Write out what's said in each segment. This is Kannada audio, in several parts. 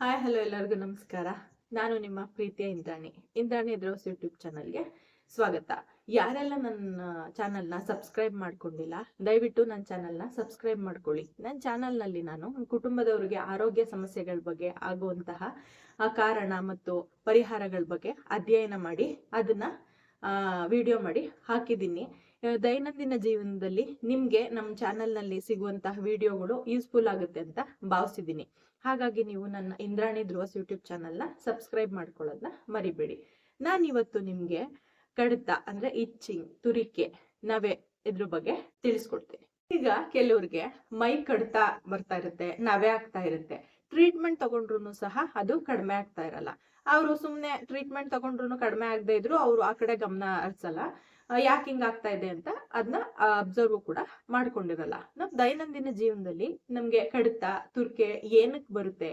ಹಾಯ್ ಹಲೋ ಎಲ್ಲರಿಗೂ ನಮಸ್ಕಾರ. ನಾನು ನಿಮ್ಮ ಪ್ರೀತಿಯ ಇಂದ್ರಾಣಿ. ಇಂದ್ರಾಣಿ ದ್ರೋಸ್ ಯೂಟ್ಯೂಬ್ ಚಾನಲ್ಗೆ ಸ್ವಾಗತ. ಯಾರೆಲ್ಲ ನನ್ನ ಚಾನಲ್ನ ಸಬ್ಸ್ಕ್ರೈಬ್ ಮಾಡ್ಕೊಂಡಿಲ್ಲ, ದಯವಿಟ್ಟು ನನ್ನ ಚಾನಲ್ನ ಸಬ್ಸ್ಕ್ರೈಬ್ ಮಾಡ್ಕೊಳ್ಳಿ. ನನ್ನ ಚಾನಲ್ನಲ್ಲಿ ನಾನು ಕುಟುಂಬದವರಿಗೆ ಆರೋಗ್ಯ ಸಮಸ್ಯೆಗಳ ಬಗ್ಗೆ ಆಗುವಂತಹ ಕಾರಣ ಮತ್ತು ಪರಿಹಾರಗಳ ಬಗ್ಗೆ ಅಧ್ಯಯನ ಮಾಡಿ, ಅದನ್ನ ವಿಡಿಯೋ ಮಾಡಿ ಹಾಕಿದ್ದೀನಿ. ದೈನಂದಿನ ಜೀವನದಲ್ಲಿ ನಿಮಗೆ ನಮ್ಮ ಚಾನಲ್ನಲ್ಲಿ ಸಿಗುವಂತಹ ವಿಡಿಯೋಗಳು ಯೂಸ್ಫುಲ್ ಆಗುತ್ತೆ ಅಂತ ಭಾವಿಸಿದ್ದೀನಿ. ಹಾಗಾಗಿ ನೀವು ನನ್ನ ಇಂದ್ರಾಣಿ ಧ್ರುವಸ್ ಯೂಟ್ಯೂಬ್ ಚಾನಲ್ನ ಸಬ್ಸ್ಕ್ರೈಬ್ ಮಾಡ್ಕೊಳ್ಳೋದನ್ನ ಮರಿಬೇಡಿ. ನಾನಿವತ್ತು ನಿಮಗೆ ಕಡಿತ ಅಂದ್ರೆ ಇಚ್ಚಿಂಗ್ ತುರಿಕೆ, ನವೆ ಇದ್ರ ಬಗ್ಗೆ ತಿಳಿಸ್ಕೊಡ್ತೀನಿ. ಈಗ ಕೆಲವ್ರಿಗೆ ಮೈ ಕಡಿತ ಬರ್ತಾ ಇರುತ್ತೆ, ನವೆ ಆಗ್ತಾ ಇರುತ್ತೆ. ಟ್ರೀಟ್ಮೆಂಟ್ ತಗೊಂಡ್ರು ಸಹ ಅದು ಕಡಿಮೆ ಆಗ್ತಾ ಇರಲ್ಲ. ಅವರು ಸುಮ್ಮನೆ ಟ್ರೀಟ್ಮೆಂಟ್ ತಗೊಂಡ್ರು ಕಡಿಮೆ ಆಗದೆ ಇದ್ರು, ಅವರು ಆ ಕಡೆ ಗಮನ ಹರಿಸಲ್ಲ. ಯಾಕೆ ಹಿಂಗಾಗ್ತಾ ಇದೆ ಅಂತ ಅದನ್ನ ಅಬ್ಸರ್ವ್ ಕೂಡ ಮಾಡ್ಕೊಂಡಿರಲ್ಲ. ನಮ್ ದೈನಂದಿನ ಜೀವನದಲ್ಲಿ ನಮ್ಗೆ ಕಡಿತ, ತುರ್ಕೆ ಏನಕ್ ಬರುತ್ತೆ,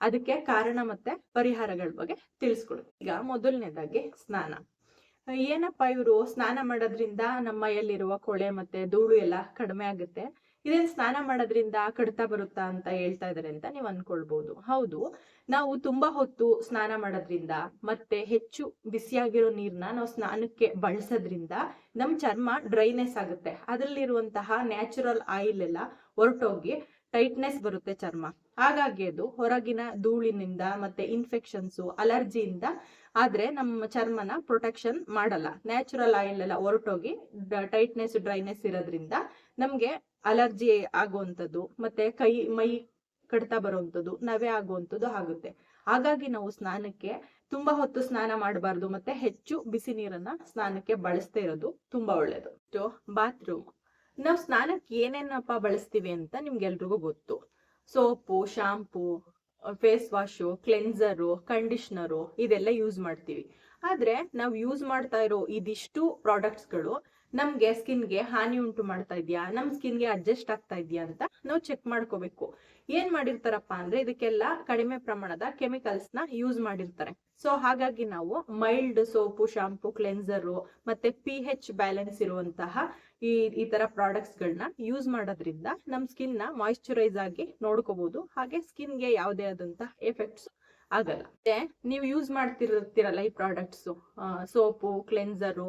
ಅದಕ್ಕೆ ಕಾರಣ ಮತ್ತೆ ಪರಿಹಾರಗಳ ಬಗ್ಗೆ ತಿಳಿಸ್ಕೊಡು ಈಗ ಮೊದಲನೇದಾಗಿ ಸ್ನಾನ. ಏನಪ್ಪ ಇವರು ಸ್ನಾನ ಮಾಡೋದ್ರಿಂದ ನಮ್ಮ ಮೈಯಲ್ಲಿರುವ ಕೊಳೆ ಮತ್ತೆ ಧೂಳು ಎಲ್ಲ ಕಡಿಮೆ ಆಗುತ್ತೆ. ಇದೇನ್ ಸ್ನಾನ ಮಾಡೋದ್ರಿಂದ ಕಡಿತ ಬರುತ್ತಾ ಅಂತ ಹೇಳ್ತಾ ಇದಾರೆ ಅಂತ ನೀವು ಅನ್ಕೊಳ್ಬಹುದು ಹೌದು, ನಾವು ತುಂಬಾ ಹೊತ್ತು ಸ್ನಾನ ಮಾಡೋದ್ರಿಂದ ಮತ್ತೆ ಹೆಚ್ಚು ಬಿಸಿಯಾಗಿರೋ ನೀರ್ನ ನಾವು ಸ್ನಾನಕ್ಕೆ ಬಳಸೋದ್ರಿಂದ ನಮ್ ಚರ್ಮ ಡ್ರೈನೆಸ್ ಆಗುತ್ತೆ. ಅದರಲ್ಲಿರುವಂತಹ ನ್ಯಾಚುರಲ್ ಆಯಿಲ್ ಎಲ್ಲ ಹೊರಟೋಗಿ ಟೈಟ್ನೆಸ್ ಬರುತ್ತೆ ಚರ್ಮ. ಹಾಗಾಗಿ ಅದು ಹೊರಗಿನ ಧೂಳಿನಿಂದ ಮತ್ತೆ ಇನ್ಫೆಕ್ಷನ್ಸು, ಅಲರ್ಜಿಯಿಂದ ಆದ್ರೆ ನಮ್ಮ ಚರ್ಮನ ಪ್ರೊಟೆಕ್ಷನ್ ಮಾಡಲ್ಲ. ನ್ಯಾಚುರಲ್ ಆಯಿಲ್ ಎಲ್ಲ ಹೊರಟೋಗಿ ಟೈಟ್ನೆಸ್, ಡ್ರೈನೆಸ್ ಇರೋದ್ರಿಂದ ನಮ್ಗೆ ಅಲರ್ಜಿ ಆಗುವಂಥದ್ದು, ಮತ್ತೆ ಕೈ, ಮೈ ಕಡ್ತಾ ಬರುವಂಥದ್ದು, ನವೆ ಆಗುವಂಥದ್ದು ಆಗುತ್ತೆ. ಹಾಗಾಗಿ ನಾವು ಸ್ನಾನಕ್ಕೆ ತುಂಬಾ ಹೊತ್ತು ಸ್ನಾನ ಮಾಡಬಾರ್ದು, ಮತ್ತೆ ಹೆಚ್ಚು ಬಿಸಿ ನೀರನ್ನ ಸ್ನಾನಕ್ಕೆ ಬಳಸ್ತಾ ಇರೋದು ತುಂಬಾ ಒಳ್ಳೇದು. ಬಾತ್ರೂಮ್ ನಾವು ಸ್ನಾನಕ್ಕೆ ಏನೇನಪ್ಪ ಬಳಸ್ತೀವಿ ಅಂತ ನಿಮ್ಗೆಲ್ರಿಗೂ ಗೊತ್ತು. Soap shampoo face wash cleanser conditioner ಇದೆಲ್ಲ ಯೂಸ್ ಮಾಡ್ತೀವಿ. ಆದ್ರೆ ನಾವು ಯೂಸ್ ಮಾಡ್ತಾ ಇರೋ ಇದಿಷ್ಟು ಪ್ರಾಡಕ್ಟ್ಸ್ಗಳು ನಮ್ಗೆ ಸ್ಕಿನ್ಗೆ ಹಾನಿ ಉಂಟು ಮಾಡ್ತಾ ಇದೆಯಾ? ನಮ್ ಸ್ಕಿನ್ಗೆ ಅಡ್ಜಸ್ಟ್ ಆಗ್ತಾ ಇದೆಯಾ ಅಂತ ನಾವು ಚೆಕ್ ಮಾಡ್ಕೋಬೇಕು. ಏನ್ ಮಾಡಿರ್ತಾರಪ್ಪ ಅಂದ್ರೆ ಇದಕ್ಕೆಲ್ಲ ಕಡಿಮೆ ಪ್ರಮಾಣದ ಕೆಮಿಕಲ್ಸ್ನ ಯೂಸ್ ಮಾಡಿರ್ತಾರೆ. ಸೊ ಹಾಗಾಗಿ ನಾವು ಮೈಲ್ಡ್ ಸೋಪು ಶಾಂಪು ಕ್ಲೆನ್ಸರು ಮತ್ತೆ ಪಿ ಹೆಚ್ ಬ್ಯಾಲೆನ್ಸ್ ಇರುವಂತಹ ಈ ಈ ತರ ಪ್ರಾಡಕ್ಟ್ಸ್ ಗಳನ್ನ ಯೂಸ್ ಮಾಡೋದ್ರಿಂದ ನಮ್ ಸ್ಕಿನ್ನ ಮಾಯಿಶ್ಚರೈಸ್ ಆಗಿ ನೋಡ್ಕೋಬಹುದು ಹಾಗೆ ಸ್ಕಿನ್ಗೆ ಯಾವುದೇ ಆದಂತಹ ಎಫೆಕ್ಟ್ಸ್ ಆಗಲ್ಲ. ನೀವು ಯೂಸ್ ಮಾಡ್ತಿರ್ತೀರಲ್ಲ ಈ products soap cleanser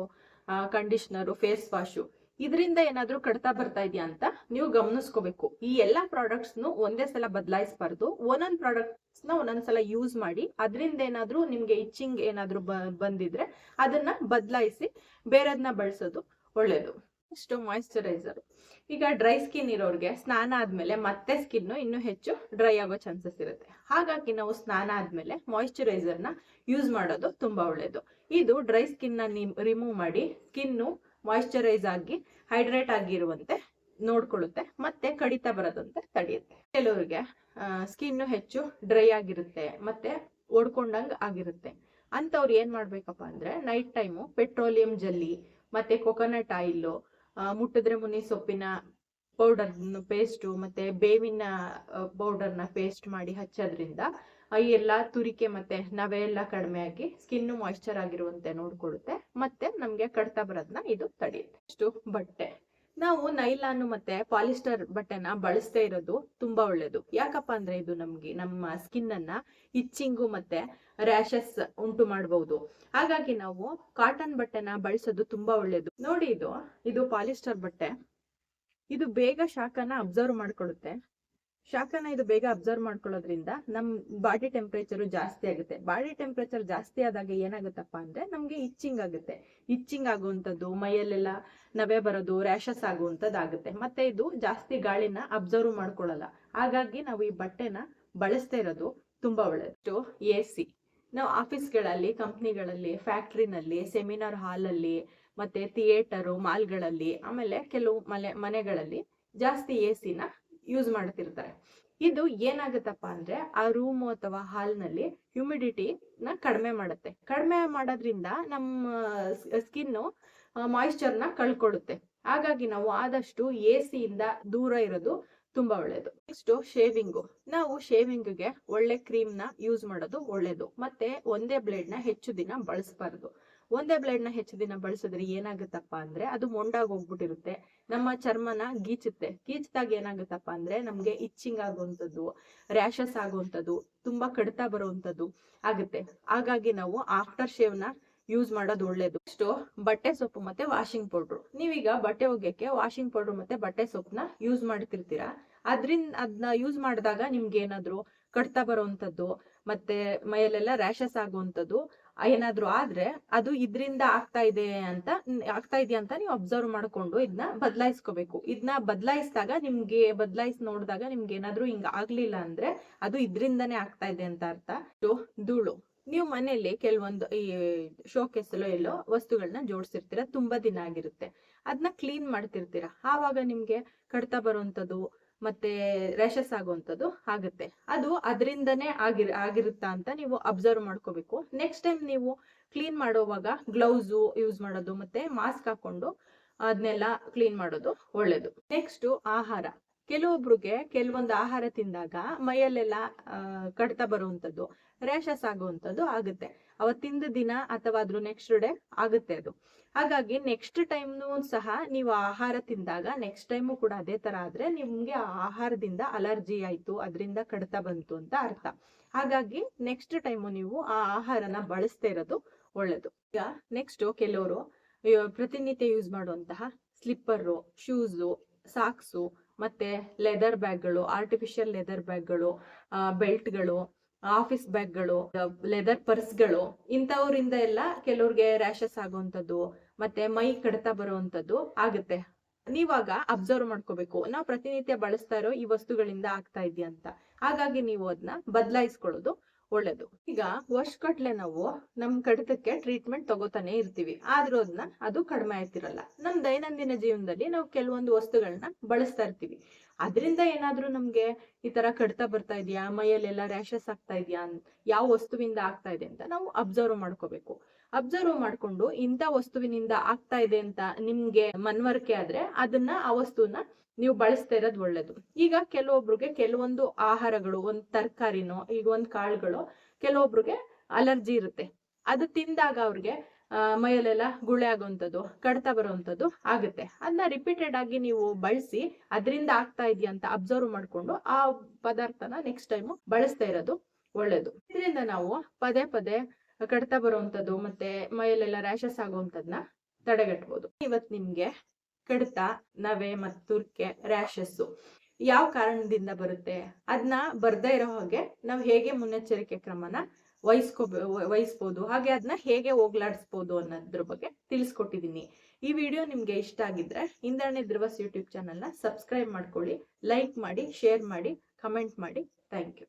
conditioner face wash ಇದರಿಂದ ಏನಾದರೂ ಕಡ್ತಾ ಬರ್ತಾ ಇದೆಯಾ ಅಂತ ನೀವು ಗಮನಿಸ್ಕೋಬೇಕು. ಈ ಎಲ್ಲಾ ಪ್ರಾಡಕ್ಟ್ಸ್ ಒಂದೇ ಸಲ ಬದಲಾಯಿಸಬಾರ್ದು. ಒಂದೊಂದು ಪ್ರಾಡಕ್ಟ್ಸ್ನ ಒಂದೊಂದ್ಸಲ ಯೂಸ್ ಮಾಡಿ, ಅದರಿಂದ ಏನಾದರೂ ನಿಮಗೆ ಇಚ್ಚಿಂಗ್ ಏನಾದರೂ ಬಂದಿದ್ರೆ ಅದನ್ನ ಬದಲಾಯಿಸಿ ಬೇರೆದನ್ನ ಬಳಸೋದು ಒಳ್ಳೇದು. ಇಷ್ಟು ಮಾಯಿಶ್ಚರೈಸರ್ ಈಗ ಡ್ರೈ ಸ್ಕಿನ್ ಇರೋರಿಗೆ ಸ್ನಾನ ಆದ್ಮೇಲೆ ಮತ್ತೆ ಸ್ಕಿನ್ ಇನ್ನೂ ಹೆಚ್ಚು ಡ್ರೈ ಆಗೋ ಚಾನ್ಸಸ್ ಇರುತ್ತೆ. ಹಾಗಾಗಿ ನಾವು ಸ್ನಾನ ಆದ್ಮೇಲೆ ಮಾಯಿಶ್ಚರೈಸರ್ನ ಯೂಸ್ ಮಾಡೋದು ತುಂಬಾ ಒಳ್ಳೇದು. ಇದು ಡ್ರೈ ಸ್ಕಿನ್ನ ರಿಮೂವ್ ಮಾಡಿ ಸ್ಕಿನ್ನು ಮಾಯಿಶ್ಚರೈಸ್ ಆಗಿ ಹೈಡ್ರೇಟ್ ಆಗಿರುವಂತೆ ನೋಡ್ಕೊಳ್ಳುತ್ತೆ, ಮತ್ತೆ ಕಡಿತ ಬರೋದಂತೆ ತಡೆಯುತ್ತೆ. ಕೆಲವರಿಗೆ ಸ್ಕಿನ್ ಹೆಚ್ಚು ಡ್ರೈ ಆಗಿರುತ್ತೆ, ಮತ್ತೆ ಒಡ್ಕೊಂಡಂಗ್ ಆಗಿರುತ್ತೆ. ಅಂತವ್ರು ಏನ್ ಮಾಡ್ಬೇಕಪ್ಪ ಅಂದ್ರೆ ನೈಟ್ ಟೈಮು ಪೆಟ್ರೋಲಿಯಂ ಜಲ್ಲಿ ಮತ್ತೆ ಕೊಕೊನಟ್ ಆಯಿಲ್ ಮುಟ್ಟಿದ್ರೆ ಮುನಿ ಸೊಪ್ಪಿನ ಪೌಡರ್ ಪೇಸ್ಟು ಮತ್ತೆ ಬೇವಿನ ಪೌಡರ್ನ ಪೇಸ್ಟ್ ಮಾಡಿ ಹಚ್ಚೋದ್ರಿಂದ ಈ ಎಲ್ಲ ತುರಿಕೆ ಮತ್ತೆ ನವೆ ಎಲ್ಲ ಕಡಿಮೆ ಆಗಿ ಸ್ಕಿನ್ ಮಾಯಿಶ್ಚರ್ ಆಗಿರುವಂತೆ ನೋಡ್ಕೊಳುತ್ತೆ ಮತ್ತೆ ನಮ್ಗೆ ಕಡ್ತಾ ಬರೋದನ್ನ ಇದು ತಡೆಯುತ್ತೆ. ಬಟ್ಟೆ. ನಾವು ನೈಲಾನ್ ಮತ್ತೆ ಪಾಲಿಸ್ಟರ್ ಬಟ್ಟೆನ ಬಳಸದೇ ಇರೋದು ತುಂಬಾ ಒಳ್ಳೇದು. ಯಾಕಪ್ಪ ಅಂದ್ರೆ ಇದು ನಮ್ಗೆ ನಮ್ಮ ಸ್ಕಿನ್ ಅನ್ನ ಇಚ್ಚಿಂಗು ಮತ್ತೆ ರ್ಯಾಶಸ್ ಉಂಟು ಮಾಡಬಹುದು ಹಾಗಾಗಿ ನಾವು ಕಾಟನ್ ಬಟ್ಟೆನ ಬಳಸೋದು ತುಂಬಾ ಒಳ್ಳೇದು. ನೋಡಿ ಇದು ಇದು ಪಾಲಿಸ್ಟರ್ ಬಟ್ಟೆ. ಇದು ಬೇಗ ಶಾಖನ ಅಬ್ಸರ್ವ್ ಮಾಡ್ಕೊಳ್ಳುತ್ತೆ ಶಾಖನ ಇದು ಬೇಗ ಅಬ್ಸರ್ವ್ ಮಾಡ್ಕೊಳ್ಳೋದ್ರಿಂದ ನಮ್ ಬಾಡಿ ಟೆಂಪರೇಚರ್ ಜಾಸ್ತಿ ಆಗುತ್ತೆ. ಬಾಡಿ ಟೆಂಪರೇಚರ್ ಜಾಸ್ತಿ ಆದಾಗ ಏನಾಗುತ್ತಪ್ಪ ಅಂದ್ರೆ ನಮ್ಗೆ ಇಚ್ಚಿಂಗ್ ಆಗುತ್ತೆ. ಇಚ್ಚಿಂಗ್ ಆಗುವಂಥದ್ದು, ಮೈಯಲ್ಲೆಲ್ಲ ನವೆ ಬರೋದು ರ್ಯಾಷಸ್ ಆಗುವಂಥದ್ದು ಆಗುತ್ತೆ ಮತ್ತೆ ಇದು ಜಾಸ್ತಿ ಗಾಳಿನ ಅಬ್ಸರ್ವ್ ಮಾಡ್ಕೊಳ್ಳಲ್ಲ. ಹಾಗಾಗಿ ನಾವು ಈ ಬಟ್ಟೆನ ಬಳಸ್ತಾ ಇರೋದು ತುಂಬಾ ಒಳ್ಳೆಯದು ಎ ಸಿ ನಾವು ಆಫೀಸ್ಗಳಲ್ಲಿ, ಕಂಪ್ನಿಗಳಲ್ಲಿ, ಫ್ಯಾಕ್ಟ್ರಿನಲ್ಲಿ, ಸೆಮಿನಾರ್ ಹಾಲಲ್ಲಿ, ಮತ್ತೆ ಥಿಯೇಟರು ಮಾಲ್ಗಳಲ್ಲಿ ಆಮೇಲೆ ಕೆಲವು ಮನೆ, ಮನೆಗಳಲ್ಲಿ ಜಾಸ್ತಿ ಎ ಸಿನ ಯೂಸ್ ಮಾಡ್ತಿರ್ತಾರೆ. ಇದು ಏನಾಗುತ್ತಪ್ಪ ಅಂದ್ರೆ ಆ ರೂಮ್ ಅಥವಾ ಹಾಲ್ನಲ್ಲಿ ಹ್ಯುಮಿಡಿಟಿ ನ ಕಡಿಮೆ ಮಾಡುತ್ತೆ. ಕಡಿಮೆ ಮಾಡೋದ್ರಿಂದ ನಮ್ಮ ಸ್ಕಿನ್ ಮಾಯಿಶ್ಚರ್ನ ಕಳ್ಕೊಡುತ್ತೆ ಹಾಗಾಗಿ ನಾವು ಆದಷ್ಟು ಎ ಸಿಯಿಂದ ದೂರ ಇರೋದು ತುಂಬಾ ಒಳ್ಳೇದು. ನೆಕ್ಸ್ಟ್ ಶೇವಿಂಗು ನಾವು ಶೇವಿಂಗ್ಗೆ ಒಳ್ಳೆ ಕ್ರೀಮ್ನ ಯೂಸ್ ಮಾಡೋದು ಒಳ್ಳೇದು. ಮತ್ತೆ ಒಂದೇ ಬ್ಲೇಡ್ನ ಹೆಚ್ಚು ದಿನ ಬಳಸಬಾರ್ದು. ಒಂದೇ ಬ್ಲೇಡ್ನ ಹೆಚ್ಚು ದಿನ ಬಳಸಿದ್ರೆ ಏನಾಗುತ್ತಪ್ಪ ಅಂದ್ರೆ ಅದು ಮೊಂಡಾಗಿ ಹೋಗ್ಬಿಟ್ಟಿರುತ್ತೆ. ನಮ್ಮ ಚರ್ಮನ ಗೀಚುತ್ತೆ. ಗೀಚ್ದಾಗ ಏನಾಗುತ್ತಪ್ಪ ಅಂದ್ರೆ ನಮ್ಗೆ ಇಚ್ಚಿಂಗ್ ಆಗುವಂಥದ್ದು ರ್ಯಾಷಸ್ ಆಗುವಂಥದ್ದು, ತುಂಬಾ ಕಡಿತ ಬರುವಂಥದ್ದು ಆಗುತ್ತೆ. ಹಾಗಾಗಿ ನಾವು ಆಫ್ಟರ್ ಶೇವ್ನ ಯೂಸ್ ಮಾಡೋದು ಒಳ್ಳೇದು. ನೆಕ್ಸ್ಟ್ ಬಟ್ಟೆ ಸೊಪ್ಪು ಮತ್ತೆ ವಾಷಿಂಗ್ ಪೌಡ್ರು ನೀವೀಗ ಬಟ್ಟೆ ಒಗ್ಯಕ್ಕೆ ವಾಷಿಂಗ್ ಪೌಡರ್ ಮತ್ತೆ ಬಟ್ಟೆ ಸೊಪ್ಪನ್ನ ಯೂಸ್ ಮಾಡ್ತಿರ್ತೀರಾ? ಅದ್ರಿಂದ ಅದನ್ನ ಯೂಸ್ ಮಾಡಿದಾಗ ನಿಮ್ಗೆ ಏನಾದ್ರು ಕಡ್ತಾ ಬರುವಂತದ್ದು ಮತ್ತೆ ಮೈಯಲ್ಲೆಲ್ಲ ರ್ಯಾಶಸ್ ಆಗುವಂಥದ್ದು ಏನಾದ್ರು ಆದ್ರೆ ಅದು ಇದ್ರಿಂದ ಆಗ್ತಾ ಇದೆ ಅಂತ ಆಗ್ತಾ ಇದೆಯಾ ಅಂತ ನೀವು ಅಬ್ಸರ್ವ್ ಮಾಡ್ಕೊಂಡು ಇದನ್ನ ಬದಲಾಯಿಸ್ಕೋಬೇಕು. ಇದನ್ನ ಬದಲಾಯಿಸಿದಾಗ ನಿಮ್ಗೆ, ಬದಲಾಯಿಸಿ ನೋಡಿದಾಗ ನಿಮ್ಗೆ ಏನಾದ್ರು ಹಿಂಗ ಆಗ್ಲಿಲ್ಲ ಅಂದ್ರೆ ಅದು ಇದ್ರಿಂದನೇ ಆಗ್ತಾ ಇದೆ ಅಂತ ಅರ್ಥ. ಧೂಳು. ನೀವು ಮನೆಯಲ್ಲಿ ಕೆಲವೊಂದು ಈ ಶೋ ಎಲ್ಲೋ ಎಲ್ಲೋ ವಸ್ತುಗಳನ್ನ ಜೋಡಿಸಿರ್ತೀರ, ತುಂಬಾ ದಿನ ಆಗಿರುತ್ತೆ. ಅದನ್ನ ಕ್ಲೀನ್ ಮಾಡ್ತಿರ್ತೀರ. ಆವಾಗ ನಿಮ್ಗೆ ಕಡ್ತಾ ಬರುವಂತದ್ದು ಮತ್ತೆ ರ್ಯಾಷಸ್ ಆಗುವಂಥದ್ದು ಆಗುತ್ತೆ. ಅದು ಅದರಿಂದನೇ ಆಗಿರ್, ಆಗಿರುತ್ತಾ ಅಂತ ನೀವು ಅಬ್ಸರ್ವ್ ಮಾಡ್ಕೋಬೇಕು. ನೆಕ್ಸ್ಟ್ ಟೈಮ್ ನೀವು ಕ್ಲೀನ್ ಮಾಡೋವಾಗ ಗ್ಲೌಸು ಯೂಸ್ ಮಾಡೋದು ಮತ್ತೆ ಮಾಸ್ಕ್ ಹಾಕೊಂಡು ಅದನ್ನೆಲ್ಲ ಕ್ಲೀನ್ ಮಾಡೋದು ಒಳ್ಳೇದು. ನೆಕ್ಸ್ಟ್ ಆಹಾರ. ಕೆಲವೊಬ್ರಿಗೆ ಕೆಲವೊಂದು ಆಹಾರ ತಿಂದಾಗ ಮೈಯಲ್ಲೆಲ್ಲ ಕಡ್ತ ಬರುವಂಥದ್ದು ರ್ಯಾಷಸ್ ಆಗುವಂಥದ್ದು ಆಗುತ್ತೆ. ಅವತ್ತಿಂದ ದಿನ ಅಥವಾ ಅದ್ರ ನೆಕ್ಸ್ಟ್ ಡೇ ಆಗುತ್ತೆ ಅದು. ಹಾಗಾಗಿ ನೆಕ್ಸ್ಟ್ ಟೈಮ್ನು ಸಹ ನೀವು ಆಹಾರ ತಿಂದಾಗ ನೆಕ್ಸ್ಟ್ ಟೈಮು ಕೂಡ ಅದೇ ತರ ಆದ್ರೆ ನಿಮ್ಗೆ ಆಹಾರದಿಂದ ಅಲರ್ಜಿ ಆಯ್ತು, ಅದರಿಂದ ಕಡಿತ ಬಂತು ಅಂತ ಅರ್ಥ. ಹಾಗಾಗಿ ನೆಕ್ಸ್ಟ್ ಟೈಮು ನೀವು ಆ ಆಹಾರನ ಬಳಸ್ತಾ ಇರೋದು ಒಳ್ಳೇದು. ಈಗ ನೆಕ್ಸ್ಟ್ ಕೆಲವರು ಪ್ರತಿನಿತ್ಯ ಯೂಸ್ ಮಾಡುವಂತಹ ಸ್ಲಿಪ್ಪರು ಶೂಸು ಸಾಕ್ಸು ಮತ್ತೆ ಲೆದರ್ ಬ್ಯಾಗ್ಗಳು ಆರ್ಟಿಫಿಷಿಯಲ್ ಲೆದರ್ ಬ್ಯಾಗ್ಗಳು ಬೆಲ್ಟ್ಗಳು ಆಫೀಸ್ ಬ್ಯಾಗ್ಗಳು ಲೆದರ್ ಪರ್ಸ್ಗಳು ಇಂಥವ್ರಿಂದ ಎಲ್ಲ ಕೆಲವ್ರಿಗೆ ರ್ಯಾಷಸ್ ಆಗುವಂಥದ್ದು, ಮತ್ತೆ ಮೈ ಕಡಿತ ಬರುವಂಥದ್ದು ಆಗುತ್ತೆ. ನೀವಾಗ ಅಬ್ಸರ್ವ್ ಮಾಡ್ಕೋಬೇಕು. ನಾವು ಪ್ರತಿನಿತ್ಯ ಬಳಸ್ತಾ ಇರೋ ಈ ವಸ್ತುಗಳಿಂದ ಆಗ್ತಾ ಇದೆಯಾ ಅಂತ. ಹಾಗಾಗಿ ನೀವು ಅದನ್ನ ಬದಲಾಯಿಸ್ಕೊಳ್ಳೋದು ಒಳ್ಳೇದು. ಈಗ ವರ್ಷಗಟ್ಲೆ ನಾವು ನಮ್ ಕಡಿತಕ್ಕೆ ಟ್ರೀಟ್ಮೆಂಟ್ ತಗೋತಾನೆ ಇರ್ತೀವಿ. ಆದ್ರೂ ಅದನ್ನ ಅದು ಕಡಿಮೆ ಆಯ್ತಿರಲ್ಲ ನಮ್ ದೈನಂದಿನ ಜೀವನದಲ್ಲಿ ನಾವು ಕೆಲವೊಂದು ವಸ್ತುಗಳನ್ನ ಬಳಸ್ತಾ ಇರ್ತೀವಿ. ಅದರಿಂದ ಏನಾದ್ರೂ ನಮ್ಗೆ ಈ ತರ ಕಡಿತ ಬರ್ತಾ ಇದೆಯಾ? ಮೈಯಲ್ಲೆಲ್ಲ ರ್ಯಾಷಸ್ ಆಗ್ತಾ ಇದೆಯಾ? ಯಾವ ವಸ್ತುವಿಂದ ಆಗ್ತಾ ಇದೆ ಅಂತ ನಾವು ಅಬ್ಸರ್ವ್ ಮಾಡ್ಕೋಬೇಕು. ಅಬ್ಸರ್ವ್ ಮಾಡ್ಕೊಂಡು ಇಂಥ ವಸ್ತುವಿನಿಂದ ಆಗ್ತಾ ಇದೆ ಅಂತ ನಿಮ್ಗೆ ಮನವರಿಕೆ ಆದ್ರೆ ಅದನ್ನ ಆ ವಸ್ತುನ ನೀವು ಬಳಸ್ತಾ ಇರೋದು ಒಳ್ಳೇದು. ಈಗ ಕೆಲವೊಬ್ರಿಗೆ ಕೆಲವೊಂದು ಆಹಾರಗಳು, ಒಂದ್ ತರಕಾರಿನೋ, ಈಗ ಒಂದ್ ಕಾಳುಗಳು, ಕೆಲವೊಬ್ರಿಗೆ ಅಲರ್ಜಿ ಇರುತ್ತೆ. ಅದು ತಿಂದಾಗ ಅವ್ರಿಗೆ ಮೈಯಲ್ಲೆಲ್ಲ ಗುಳೆ ಆಗುವಂಥದ್ದು, ಕಡ್ತ ಬರುವಂಥದ್ದು ಆಗುತ್ತೆ. ಅದನ್ನ ರಿಪೀಟೆಡ್ ಆಗಿ ನೀವು ಬಳಸಿ, ಅದರಿಂದ ಆಗ್ತಾ ಇದೆಯಾ ಅಂತ ಅಬ್ಸರ್ವ್ ಮಾಡ್ಕೊಂಡು ಆ ಪದಾರ್ಥನ ನೆಕ್ಸ್ಟ್ ಟೈಮ್ ಬಳಸ್ತಾ ಇರೋದು ಒಳ್ಳೇದು. ಇದರಿಂದ ನಾವು ಪದೇ ಪದೇ ಕಡ್ತಾ ಬರುವಂಥದ್ದು ಮತ್ತೆ ಮೈಯಲ್ಲೆಲ್ಲ ರ್ಯಾಷಸ್ ಆಗುವಂಥದ್ನ ತಡೆಗಟ್ಬೋದು. ಇವತ್ತು ನಿಮ್ಗೆ ಕಡಿತ, ನವೆ ಮತ್ತು ರ್ಯಾಷಸ್ಸು ಯಾವ ಕಾರಣದಿಂದ ಬರುತ್ತೆ? ಅದನ್ನ ಬರ್ದೇ ಇರೋ ಹಾಗೆ ನಾವು ಹೇಗೆ ಮುನ್ನೆಚ್ಚರಿಕೆ ಕ್ರಮನ ವಹಿಸ್ಕೋ ವಹಿಸ್ಬೋದು? ಹಾಗೆ ಅದನ್ನ ಹೇಗೆ ಹೋಗ್ಲಾಡಿಸ್ಬೋದು ಅನ್ನೋದ್ರ ಬಗ್ಗೆ ತಿಳಿಸ್ಕೊಟ್ಟಿದ್ದೀನಿ ಈ ವಿಡಿಯೋ ನಿಮ್ಗೆ ಇಷ್ಟ ಆಗಿದ್ರೆ ಇಂದ್ರಾಣಿ ಧ್ರುವಸ್ ಯೂಟ್ಯೂಬ್ ಚಾನಲ್ನ ಸಬ್ಸ್ಕ್ರೈಬ್ ಮಾಡ್ಕೊಳ್ಳಿ, ಲೈಕ್ ಮಾಡಿ, ಶೇರ್ ಮಾಡಿ, ಕಮೆಂಟ್ ಮಾಡಿ. Thank you.